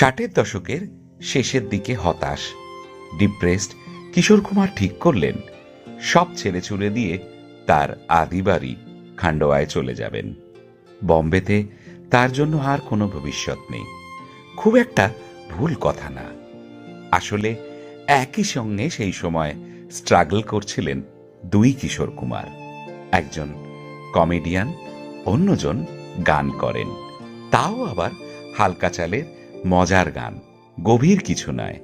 ষাটের দশকের শেষের দিকে হতাশ ডিপ্রেসড কিশোর কুমার ঠিক করলেন, সব ছেলে চুলে দিয়ে তার আদি বাড়ি খান্ডোয়ায় চলে যাবেন। বম্বেতে তার জন্য আর কোনো ভবিষ্যৎ নেই। খুব একটা ভুল কথা না। আসলে একই সঙ্গে সেই সময় স্ট্রাগল করছিলেন দুই কিশোর কুমার, একজন কমেডিয়ান অন্যজন গান করেন। তাও আবার হালকা চালের মজার গান, গভীর কিছু নয়।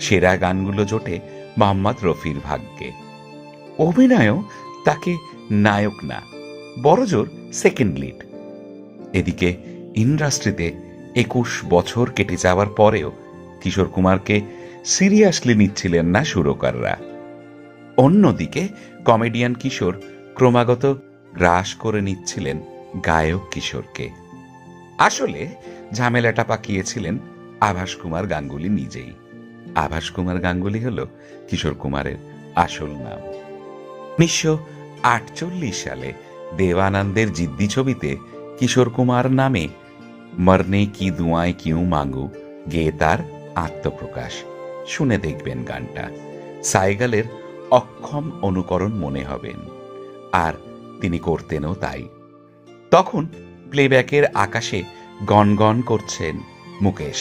সেরা গানগুলো জোটে মোহাম্মদ রফির ভাগ্যে। অভিনয়ও তাকে নায়ক না বড়জোর সেকেন্ড লিড এদিকে ইন্ডাস্ট্রিতে একুশ বছর কেটে যাওয়ার পরেও কিশোর কুমারকে সিরিয়াসলি নিচ্ছিলেন না সুরকাররা। অন্যদিকে কমেডিয়ান কিশোর ক্রমাগত গ্রাস করে নিচ্ছিলেন গায়ক কিশোরকে। আসলে ঝামেলাটা পাকিয়েছিলেন আভাস কুমার গাঙ্গুলি নিজেই। আভাস কুমার গাঙ্গুলি হল কিশোর কুমারের আসল নাম। উনিশশো আটচল্লিশ সালে দেবানন্দের জিদ্দি ছবিতে কিশোর কুমার নামে মরনে কি দুয়ায় কিউ মাঙ্গু গেয়ে তার আত্মপ্রকাশ। শুনে দেখবেন গানটা। সাইগালের অক্ষম অনুকরণ মনে হবেন। আর তিনি করতেনও তাই। তখন প্লেব্যাকের আকাশে গনগন করছেন মুকেশ।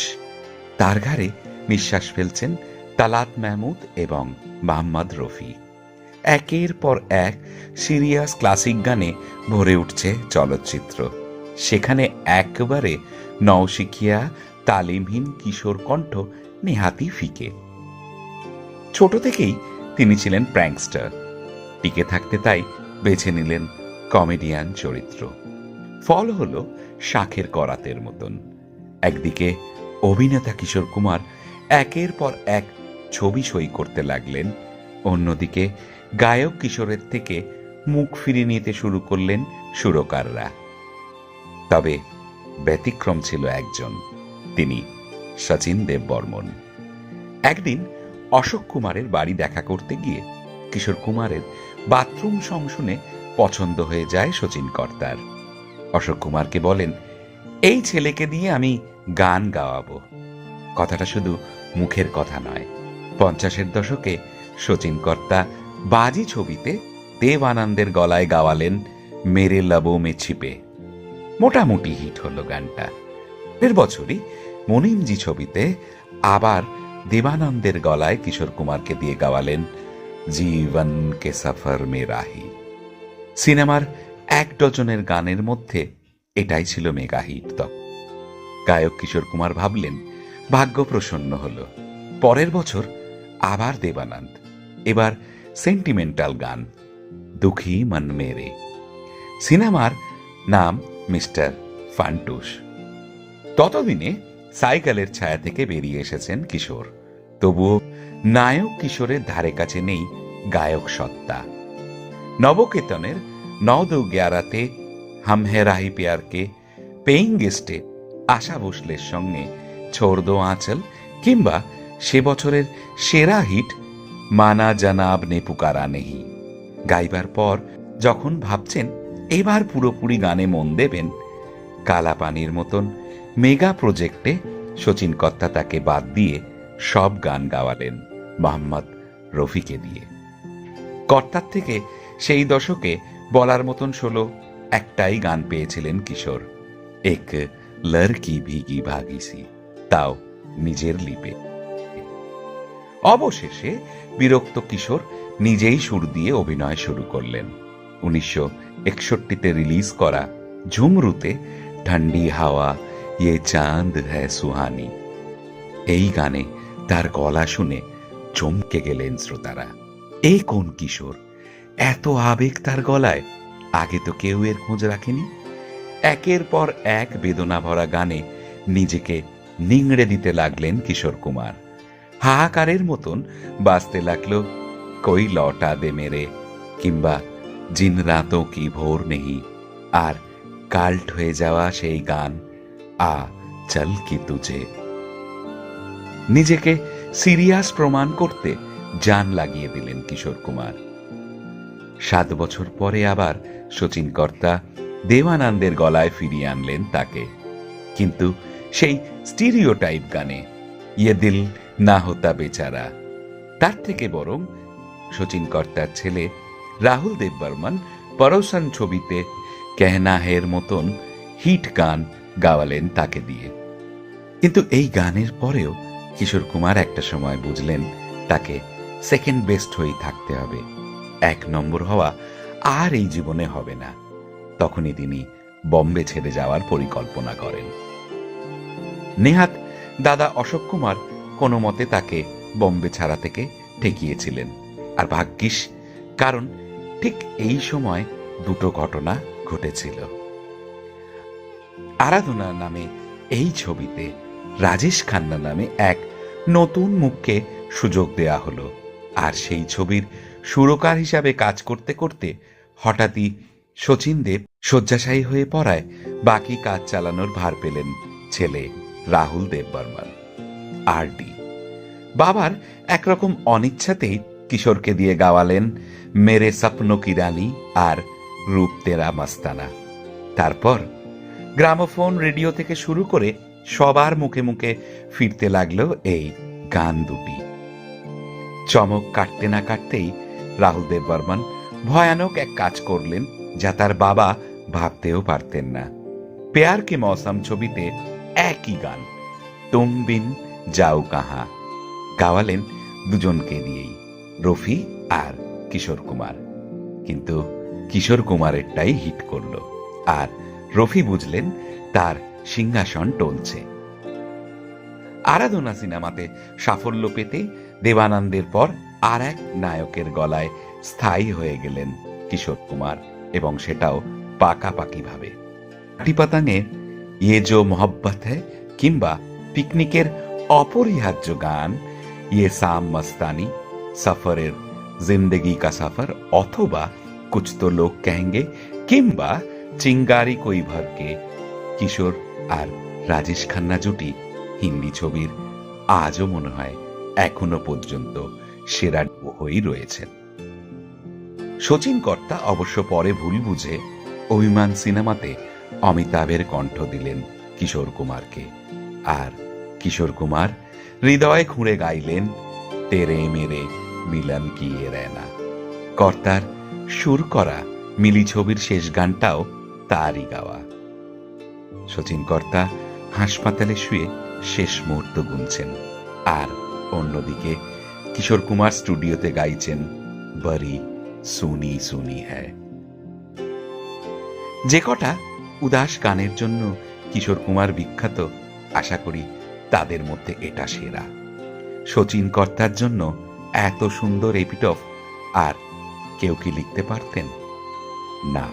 তার ঘাড়ে নিঃশ্বাস ফেলছেন তালাত মাহমুদ এবং মোহাম্মদ রফি। একের পর এক সিরিয়াস ক্লাসিক গানে ভরে উঠছে চলচ্চিত্র। সেখানে একবারে নওশিখিয়া, তালিমহীন কিশোর কণ্ঠ নেহাতি ফিকে। ছোট থেকেই তিনি ছিলেন প্র্যাঙ্কস্টার টিকে থাকতে তাই বেছে নিলেন কমেডিয়ান চরিত্র। ফল হল শাখের করাতের মতন। একদিকে অভিনেতা কিশোর কুমার একের পর এক ছবি সই করতে লাগলেন, অন্যদিকে গায়ক কিশোরের থেকে মুখ ফিরিয়ে নিতে শুরু করলেন সুরকাররা। তবে ব্যতিক্রম ছিল একজন, তিনি সচিন দেব বর্মন। একদিন অশোক কুমারের বাড়ি দেখা করতে গিয়ে কিশোর কুমারের বাথরুম সং শুনে পছন্দ হয়ে যায় শচীন কর্তার। অশোক কুমারকে বলেন, এই ছেলেকে দিয়ে আমি গান গাওয়াবো। কথাটা শুধু মুখের কথা নয়। পঞ্চাশের দশকে শচীন কর্তা বাজি ছবিতে দেব আনন্দের গলায় গাওয়ালেন, মেরে লবো মে ছিপে। মোটামুটি হিট হলো গানটা। এর বছরই মনিমজি ছবিতে আবার দেবানন্দের গলায় কিশোর কুমারকে দিয়ে গাওয়ালেন, জীবন কে সফর মে রাহি। সিনেমার এক ডজনের গানের মধ্যে এটাই ছিল মেগা হিট তখন গায়ক কিশোর কুমার ভাবলেন, ভাগ্য প্রসন্ন হল। পরের বছর আবার দেবানন্দ। এবার সেন্টিমেন্টাল গান, দুঃখী মন মেরে। সিনেমার নাম মিস্টার ফান্টুস। ততদিনে সাইকেলের ছায়া থেকে বেরিয়ে এসেছেন কিশোর। তবুও নায়ক কিশোরের ধারে কাছে নেই গায়ক সত্তা। নবকেতনের নদৌ গ্যারাতে হাম হে রাহি পেয়ারকে পেইং গেস্টে আশা ভোসলের সঙ্গে ছোড় দো আঁচল কিংবা সে বছরের সেরা হিট মানা জানাব নে পুকারা নেহি। গাইবার পর যখন ভাবছেন, এবার পুরোপুরি গানে মন দেবেন, কালাপানির মতন মেগা প্রজেক্টে শচীন কর্তা তাকে বাদ দিয়ে সব গান গাওয়ালেন মোহাম্মদ রফিকে দিয়ে। কর্তার থেকে সেই দশকে বলার মতন ষোলো, একটাই গান পেয়েছিলেন কিশোর। এক লড়কি ভিগি ভাগিসি, তাও নিজের লিপে। অবশেষে বিরক্ত কিশোর নিজেই সুর দিয়ে অভিনয় শুরু করলেন। উনিশশো একষট্টিতে রিলিজ করা ঝুমরুতে ঠান্ডি হাওয়া ইয়ে চাঁদ হ্যায় সুহানি। এই গানে তার গলা শুনে চমকে গেলেন শ্রোতারা। এই কোন কিশোর? এত আবেগ তার গলায়, আগে তো কেউ এর খোঁজ রাখেনি। একের পর এক বেদনা ভরা গানে নিজেকে নিংড়ে দিতে লাগলেন কিশোর কুমার। হাহাকারের মতন বাঁচতে লাগল, কই লটা দে মেরে, কিংবা জিন রাতো কি ভোর নেহি, আর কাল্ট হয়ে যাওয়া সেই গান, আ চল কি তুঝে। নিজেকে সিরিয়াস প্রমাণ করতে জান লাগিয়ে দিলেন কিশোর কুমার। সাত বছর পরে আবার শচীন কর্তা দেবানন্দের গলায় ফিরিয়ে আনলেন তাকে। কিন্তু সেই স্টিরিওটাইপ গানে ইয়ে দিল না হতা বেচারা। তার থেকে বরং শচীন কর্তার ছেলে রাহুল দেব বর্মন পরোসান ছবিতে কেহনা হের মতন হিট গান গাওয়ালেন তাকে দিয়ে। কিন্তু এই গানের পরেও কিশোর কুমার একটা সময় বুঝলেন তাকে সেকেন্ড বেস্ট হয়েই থাকতে হবে। এক নম্বর হওয়া আর এই জীবনে হবে না। তখনই তিনি বম্বে ছেড়ে যাওয়ার পরিকল্পনা করেন। নেহাত দাদা অশোক কুমার কোনো মতে তাকে বম্বে ছাড়া থেকে ঠেকিয়েছিলেন। আর ভাগ্যিস, কারণ ঠিক এই সময় দুটো ঘটনা ঘটেছিল। আরাধনা নামে এই ছবিতে রাজেশ খান্না নামে এক নতুন মুখকে সুযোগ দেয়া হলো। আর সেই ছবির সুরকার হিসাবে কাজ করতে করতে হঠাৎই শচীন দেব শয্যাশায়ী হয়ে পড়ায় বাকি কাজ চালানোর ভার পেলেন ছেলে রাহুল দেব বর্মন আর ডি। বাবার একরকম অনিচ্ছাতেই কিশোরকে দিয়ে গাওয়ালেন মেরে স্বপ্ন কি রানী আর রূপ তেরা মাস্তানা। তারপর গ্রামোফোন, রেডিও থেকে শুরু করে সবার মুখে মুখে ফিরতে লাগল এই গান দুটি। চমক কাটতে না কাটতেই রাহুল দেব বর্মন, ভয়ানক এক কাজ করলেন যা তার বাবা ভাবতেও পারতেন না। পেয়ার কে মৌসম ছবিতে একই গান, তুম বিন যাও কাহা, গাওয়ালেন দুজনকে দিয়েই রফি আর কিশোর কুমার। কিন্তু কিশোর কুমারেরটাই হিট করল, আর রফি বুঝলেন তার সিংহাসন টলছে। আরাধনা সিনেমাতে সাফল্য পেতে দেবানন্দের পর আর এক নায়কের গলায় স্থায়ী হয়ে গেলেন কিশোর কুমার এবং সেটাও পাকাপাকিভাবে। পাতাঙে ইয়ে জো মোহব্বত হ্যায় কিংবা পিকনিকের অপরিহার্য গান ইয়ে সাম মস্তানি, সফরের জিন্দগি কা সফর অথবা কুছ তো লোক কহেঙ্গে কিংবা চিঙ্গারি কই ভরকে কিশোর আর রাজেশ খান্না জুটি হিন্দি ছবির আজও মনে হয় এখনও পর্যন্ত সেরা হয়েই রয়েছেন। শচীন কর্তা অবশ্য পরে ভুল বুঝে অভিমান সিনেমাতে অমিতাভের কণ্ঠ দিলেন কিশোর কুমারকে। আর কিশোর কুমার হৃদয় খুঁড়ে গাইলেন, তেরে মেরে মিলন কি রেনা কর্তার সুর করা মিলি ছবির শেষ গানটাও তারই গাওয়া। শচীন কর্তা হাসপাতালে শুয়ে শেষ মুহূর্ত গুনছেন। আর অন্যদিকে কিশোর কুমার স্টুডিওতে গাইছেন বরি, সুনি সুনি যে কটা উদাস গানের জন্য কিশোর কুমার বিখ্যাত, আশা করি তাদের মধ্যে এটা সেরা। শচীন কর্তার জন্য এত সুন্দর এপিটফ, আর কেউ কি লিখতে পারতেন? না,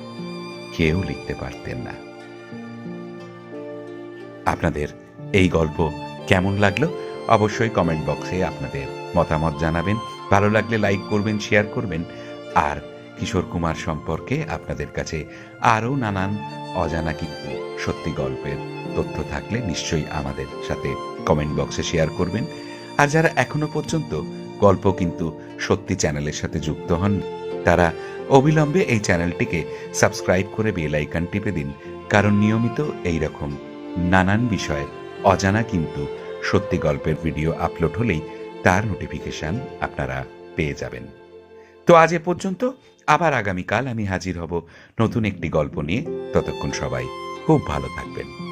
কেউ লিখতে পারতেন না। আপনাদের এই গল্প কেমন লাগল? অবশ্যই কমেন্ট বক্সে আপনাদের মতামত জানাবেন। ভালো লাগলে লাইক করবেন শেয়ার করবেন। আর কিশোর কুমার সম্পর্কে আপনাদের কাছে আরও নানান অজানা কিন্তু সত্যি গল্পের তথ্য থাকলে নিশ্চয়ই আমাদের সাথে কমেন্ট বক্সে শেয়ার করবেন। আর যারা এখনও পর্যন্ত গল্প কিন্তু সত্যি চ্যানেলের সাথে যুক্ত হন, তারা অবিলম্বে এই চ্যানেলটিকে সাবস্ক্রাইব করে বেল আইকন টিপে দিন। কারণ নিয়মিত এই রকম নানান বিষয়ের অজানা কিন্তু সত্যি গল্পের ভিডিও আপলোড হলেই তার নোটিফিকেশন আপনারা পেয়ে যাবেন। তো আজ এ পর্যন্ত, আবার আগামীকাল আমি হাজির হব নতুন একটি গল্প নিয়ে। ততক্ষণ সবাই খুব ভালো থাকবেন।